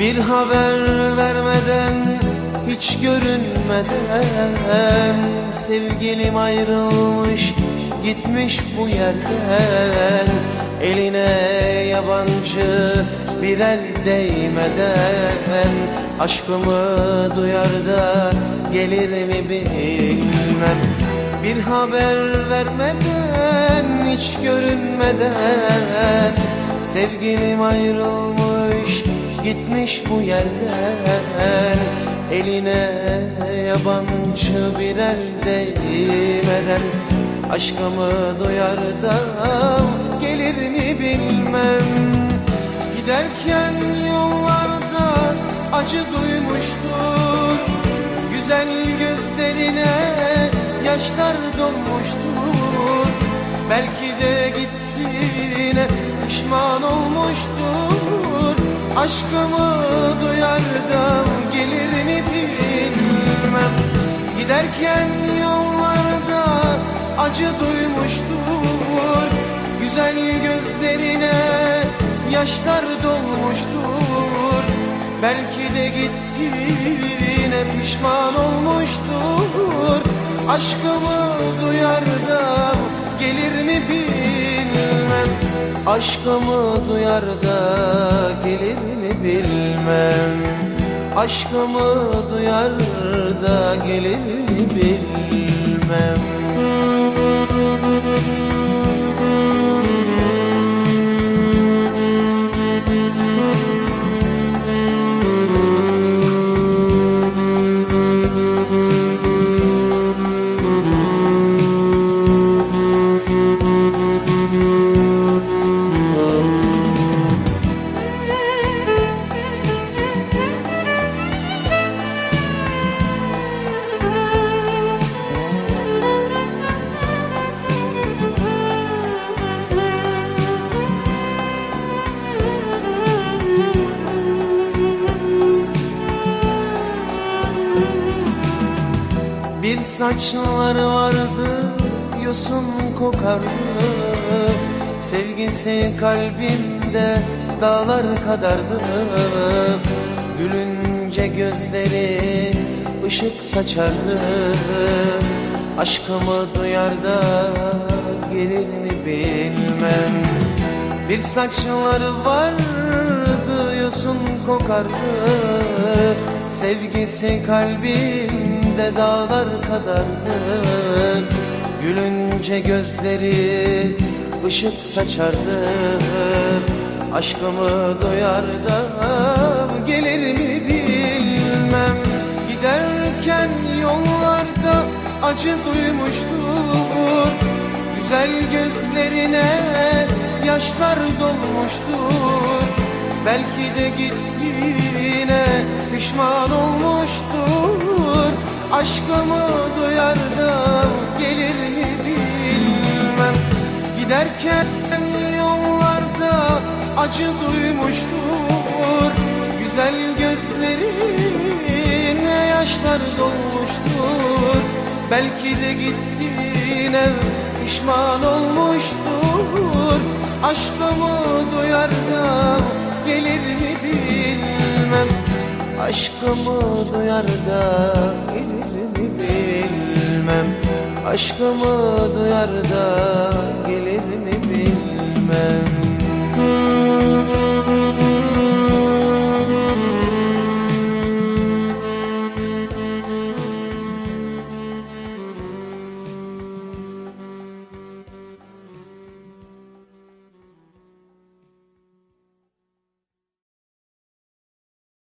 Bir haber vermeden hiç görünmeden Sevgilim ayrılmış gitmiş bu yerden. Eline yabancı bir el değmeden Aşkımı duyar da gelir mi bilmem. Bir haber vermeden hiç görünmeden Sevgilim ayrılmış gitmiş bu yerden. Eline yabancı bir el değmeden Aşkımı duyar da gelir mi bilmem. Giderken yollarda acı duymuştur Güzel gözlerine yaşlar dolmuştur Belki de gittiğine pişman olmuştur Aşkımı duyar da gelir mi bilmem. Giderken yollarda acı duymuştur. Güzel gözlerine yaşlar dolmuştur. Belki de gittiğine pişman olmuştur. Aşkımı duyar da gelir mi bilmem Aşkımı duyar da gelir mi bilmem. Aşkımı duyar da gelir mi bilmem Bir saçları vardı yosun kokardı. Sevgisi kalbimde dağlar kadardı. Gülünce gözleri ışık saçardı. Aşkımı duyar da gelir mi bilmem. Bir saçları vardı yosun kokardı. Sevgisi kalbimde dağlar kadardı. Gülünce gözleri ışık saçardı. Aşkımı duyar da gelir mi bilmem. Giderken yollarda acı duymuştur. Güzel gözlerine yaşlar dolmuştur. Belki de gittiğine pişman olmuştur Aşkımı duyar da gelir mi bilmem. Giderken yollarda acı duymuştur. Güzel gözlerine yaşlar dolmuştur. Belki de gittiğine pişman olmuştur. Aşkımı duyar da gelir mi bilmem. Aşkımı duyar da Aşkımı duyar da gelir